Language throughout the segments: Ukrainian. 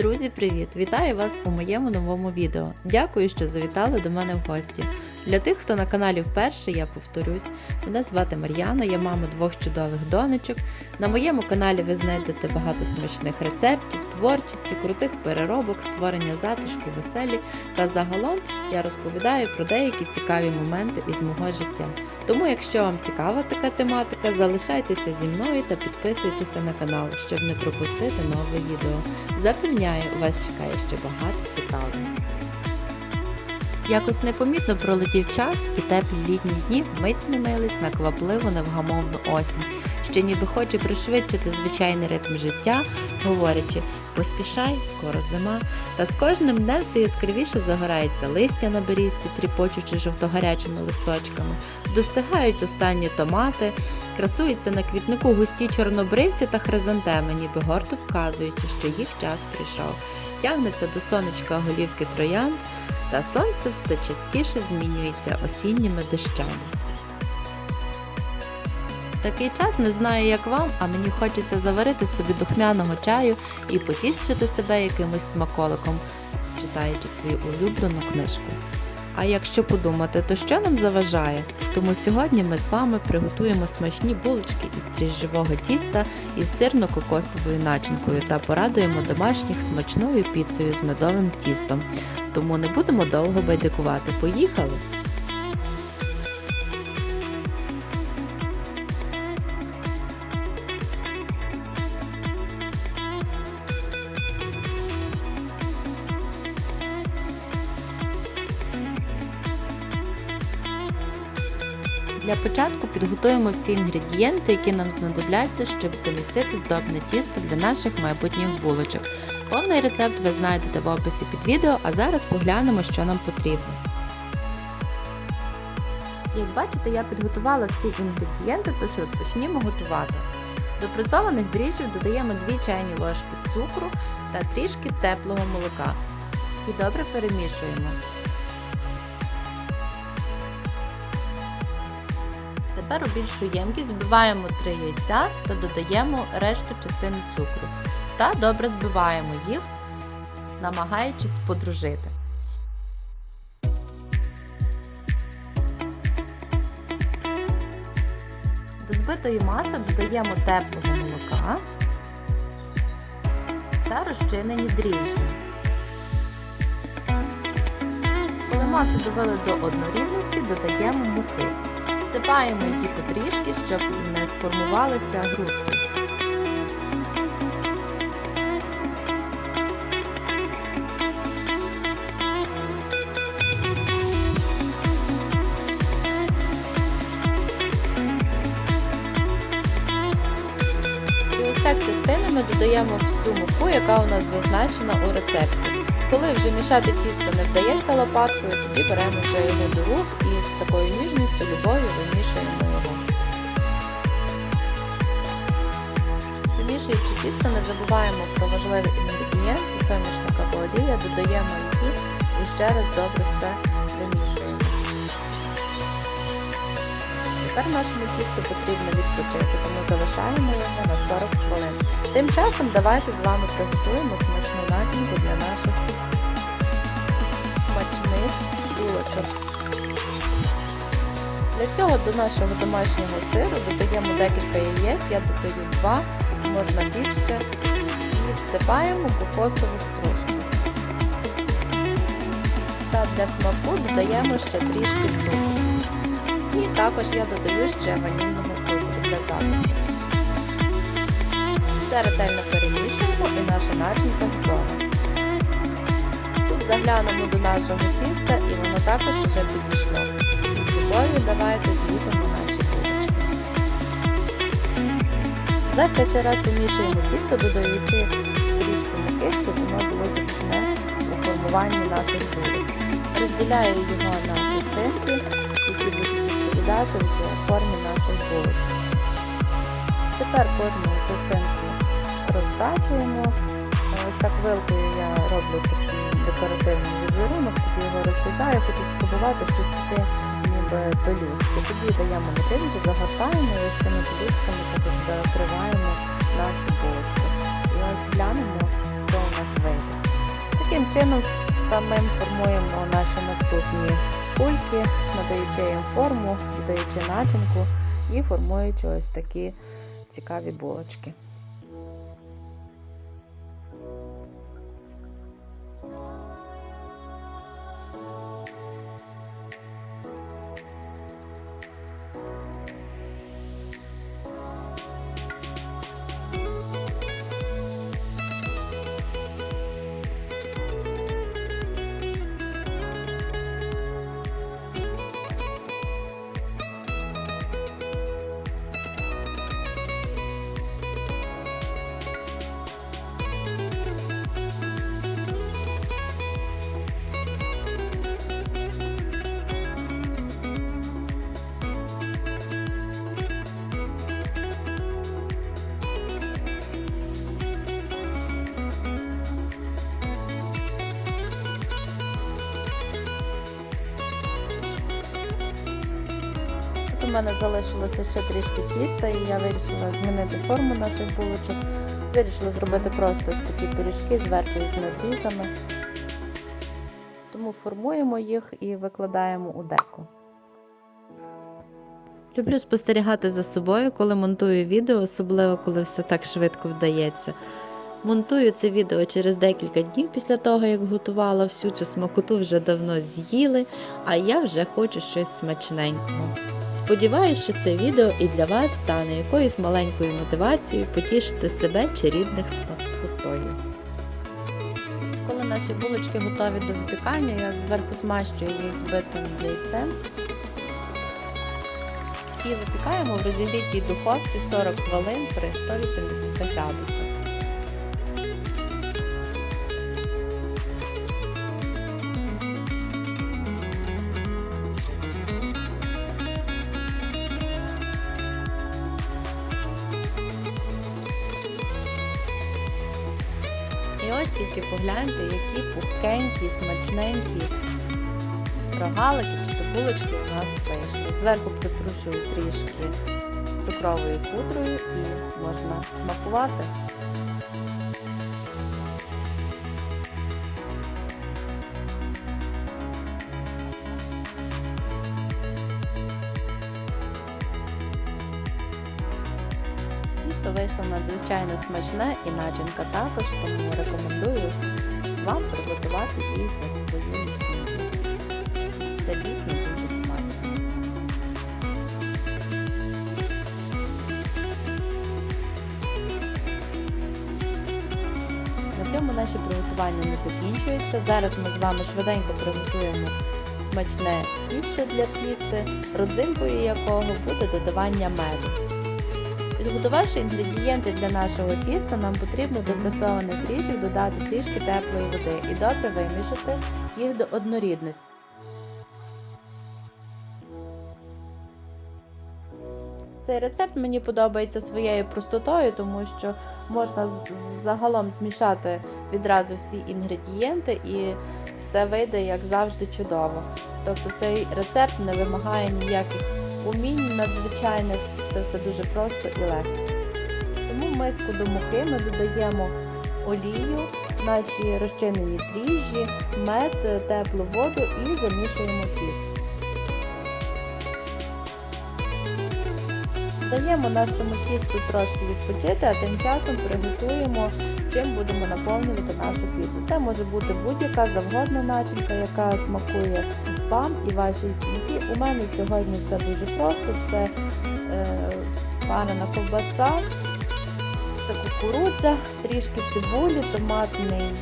Друзі, привіт! Вітаю вас у моєму новому відео. Дякую, що завітали до мене в гості. Для тих, хто на каналі вперше, я повторюсь. Мене звати Мар'яна, я мама двох чудових донечок. На моєму каналі ви знайдете багато смачних рецептів, творчості, крутих переробок, створення затишку, веселі та загалом я розповідаю про деякі цікаві моменти із мого життя. Тому, якщо вам цікава така тематика, залишайтеся зі мною та підписуйтеся на канал, щоб не пропустити нове відео. Запевняю, вас чекає ще багато цікавого. Якось непомітно пролетів час, і теплі літні дні вмить змінились на квапливу невгамовну осінь, що ніби хоче пришвидшити звичайний ритм життя, говорячи поспішай, скоро зима. Та з кожним днем все яскравіше загорається листя на берізці, тріпочучи жовтогарячими листочками, достигають останні томати, красуються на квітнику густі чорнобривці та хризантеми, ніби гордо вказуючи, що їх час прийшов. Тягнуться до сонечка голівки троянд, та сонце все частіше змінюється осінніми дощами. Такий час не знаю, як вам, а мені хочеться заварити собі духмяного чаю і потішити себе якимось смаколиком, читаючи свою улюблену книжку. А якщо подумати, то що нам заважає? Тому сьогодні ми з вами приготуємо смачні булочки із дріжджового тіста із сирно-кокосовою начинкою та порадуємо домашніх смачною піцею з медовим тістом. Тому не будемо довго байдикувати. Поїхали! Для початку підготуємо всі інгредієнти, які нам знадобляться, щоб замісити здобне тісто для наших майбутніх булочок. Повний рецепт ви знайдете в описі під відео, а зараз поглянемо, що нам потрібно. Як бачите, я підготувала всі інгредієнти, тож розпочнімо готувати. До пресованих дріжджів додаємо 2 чайні ложки цукру та трішки теплого молока. І добре перемішуємо. Тепер у більшу ємкість збиваємо 3 яйця та додаємо решту частини цукру. Та добре збиваємо їх, намагаючись подружити. До збитої маси додаємо теплого молока та розчинені дріжджі. Коли масу довели до однорідності, додаємо муки. Всипаємо її потрішки, щоб не сформувалися грудки. І ось так частинами додаємо всю муку, яка у нас зазначена у рецепті. Коли вже мішати тісто не вдається лопаткою, тоді беремо вже його до рук і з такою ніжністю, любов'ю вимішуємо його. Вимішуючи тісто, не забуваємо про важливий інгредієнт, це соняшникова олія, додаємо її і ще раз добре все вимішуємо. Тепер нашому тісту потрібно відпочити, тому залишаємо його на 40 хвилин. Тим часом давайте з вами приготуємо смачну начинку для наших булочок. Для цього до нашого домашнього сиру додаємо декілька яєць, я додаю 2, можна більше, і всипаємо кокосову стружку. Та для смаку додаємо ще трішки цукру. І також я додаю ще ванільного цукру для запаху. Все ретельно перемішуємо і наша начинка готова. Заглянемо до нашого тіста і воно також вже підійшло. З любов'ю давайте зліпимо наші булочки. Завтра раз вимішуємо тісто, додаючи трішки муки, щоб воно було зручне у формуванні наших булок. Розділяю його на частинки, які будуть відповідати вже формі наших булочок. Тепер кожну частинку розтачуємо. Ось так вилкою я роблю декоративний візерунок, тоді його розрізаю, хочу спробувати щось таке ніби пелюстки. Тоді даємо начинку, загортаємо і з цими пелюстками також закриваємо нашу булочку. І ось глянемо, що у нас вийде. чином самим формуємо наші наступні кульки, надаючи їм форму, додаючи начинку і формуючи ось такі цікаві булочки. У мене залишилося ще трішки тіста, і я вирішила змінити форму наших булочок. Вирішила зробити просто ось такі пиріжки зверху з надрізами. Тому формуємо їх і викладаємо у деко. Люблю спостерігати за собою, коли монтую відео, особливо коли все так швидко вдається. Монтую це відео через декілька днів після того, як готувала всю цю смакоту вже давно з'їли, а я вже хочу щось смачненького. Сподіваюсь, що це відео і для вас стане якоюсь маленькою мотивацією потішити себе чи рідних смакотою. Коли наші булочки готові до випікання, я зверху змащую їх збитим яйцем. І випікаємо в розігрітій духовці 40 хвилин при 180 градусах. Тільки погляньте, які пухкенькі, смачненькі рогалики чи булочки у нас вийшли. Зверху притрушую трішки цукровою пудрою і можна смакувати. Надзвичайно смачне і начинка також, тому рекомендую вам приготувати її для своєї сім'ї. Це дійсно дуже смачно. На цьому наші приготування не закінчуються. Зараз ми з вами швиденько приготуємо смачне тісто для піци, родзинкою якого буде додавання меду. Підготувавши інгредієнти для нашого тіста, нам потрібно до пресованих ріжів додати трішки теплої води і добре вимішати їх до однорідності. Цей рецепт мені подобається своєю простотою, тому що можна загалом змішати відразу всі інгредієнти і все вийде, як завжди, чудово. Тобто цей рецепт не вимагає ніяких умінь надзвичайних, це все дуже просто і легко. Тому в миску до муки ми додаємо олію, наші розчинені дріжджі, мед, теплу воду і замішуємо тісто. Даємо нашому тісту трошки відпочити, а тим часом приготуємо, чим будемо наповнювати нашу піцу. Це може бути будь-яка завгодна начинка, яка смакує вам і вашій сім'ї. У мене сьогодні все дуже просто. Це варена ковбаса, це кукурудза, трішки цибулі, томатний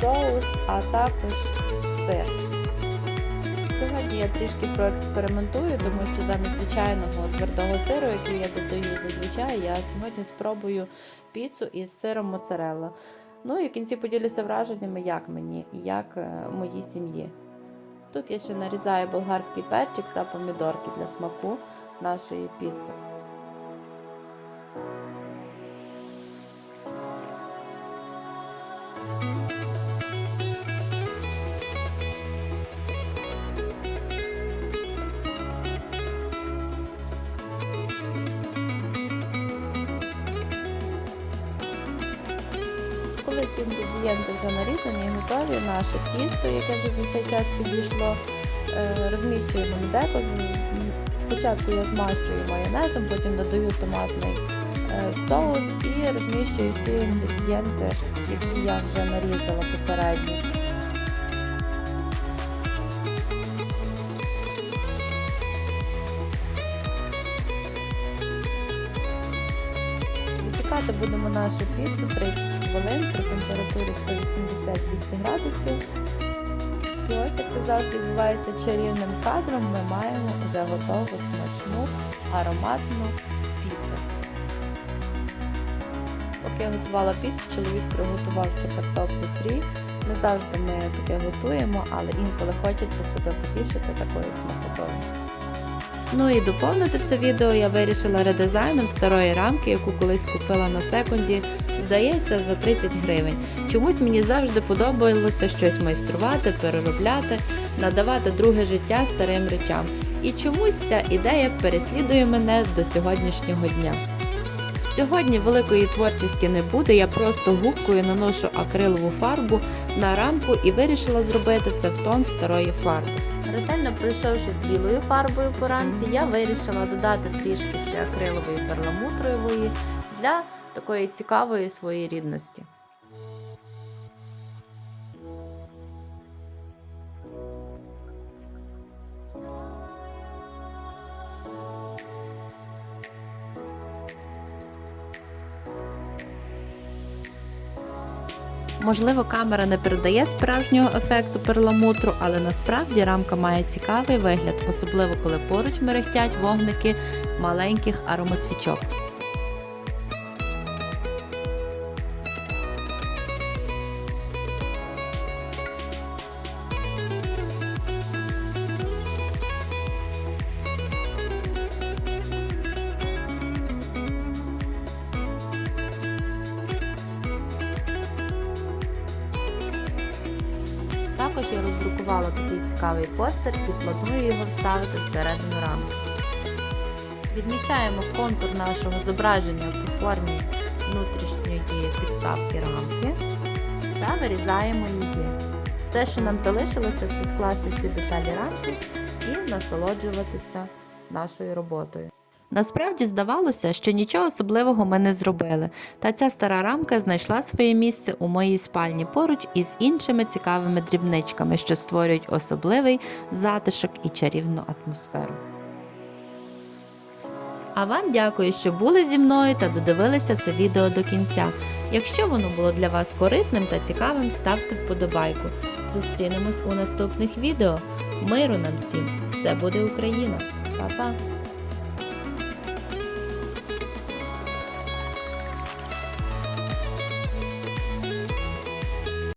соус, а також сир. Сьогодні я трішки проекспериментую, тому що замість звичайного твердого сиру, який я додаю зазвичай, я сьогодні спробую піцу із сиром моцарелла. Ну і в кінці поділюся враженнями, як мені і як е, моїй сім'ї. Тут я ще нарізаю болгарський перчик та помідорки для смаку нашої піци. Коли всі інгредієнти вже нарізані і готові. Наше тісто, яке вже за цей час підійшло, е, розміщуємо деко. З- Спочатку я змащую майонезом, потім додаю томатний е, соус і розміщую всі інгредієнти, які я вже нарізала попередньо. Випікати будемо нашу піцу 30 хвилин при температурі 180-200 градусів. І ось як це завжди відбувається чарівним кадром, ми маємо вже готову смачну ароматну піцу. Поки я готувала піцу, чоловік приготував ще картоплю фрі. Не завжди ми таке готуємо, але інколи хочеться себе потішити такою смакотою. Ну і доповнити це відео я вирішила редизайном старої рамки, яку колись купила на секунді, здається, за 30 гривень. Чомусь мені завжди подобалося щось майструвати, переробляти, надавати друге життя старим речам. І чомусь ця ідея переслідує мене до сьогоднішнього дня. Сьогодні великої творчості не буде, я просто губкою наношу акрилову фарбу на рамку і вирішила зробити це в тон старої фарби. Ретельно пройшовши з білою фарбою по рамці, я вирішила додати трішки ще акрилової перламутрової для такої цікавої своєрідності. Можливо, камера не передає справжнього ефекту перламутру, але насправді рамка має цікавий вигляд, особливо коли поруч мерехтять вогники маленьких аромасвічок. Також я роздрукувала такий цікавий постер і планую його вставити всередину рамки. Відмічаємо контур нашого зображення по формі внутрішньої підставки рамки та вирізаємо її. Все, що нам залишилося, це скласти всі деталі рамки і насолоджуватися нашою роботою. Насправді здавалося, що нічого особливого ми не зробили, та ця стара рамка знайшла своє місце у моїй спальні поруч із іншими цікавими дрібничками, що створюють особливий затишок і чарівну атмосферу. А вам дякую, що були зі мною та додивилися це відео до кінця. Якщо воно було для вас корисним та цікавим, ставте вподобайку. Зустрінемось у наступних відео. Миру нам всім! Все буде Україна! Па-па!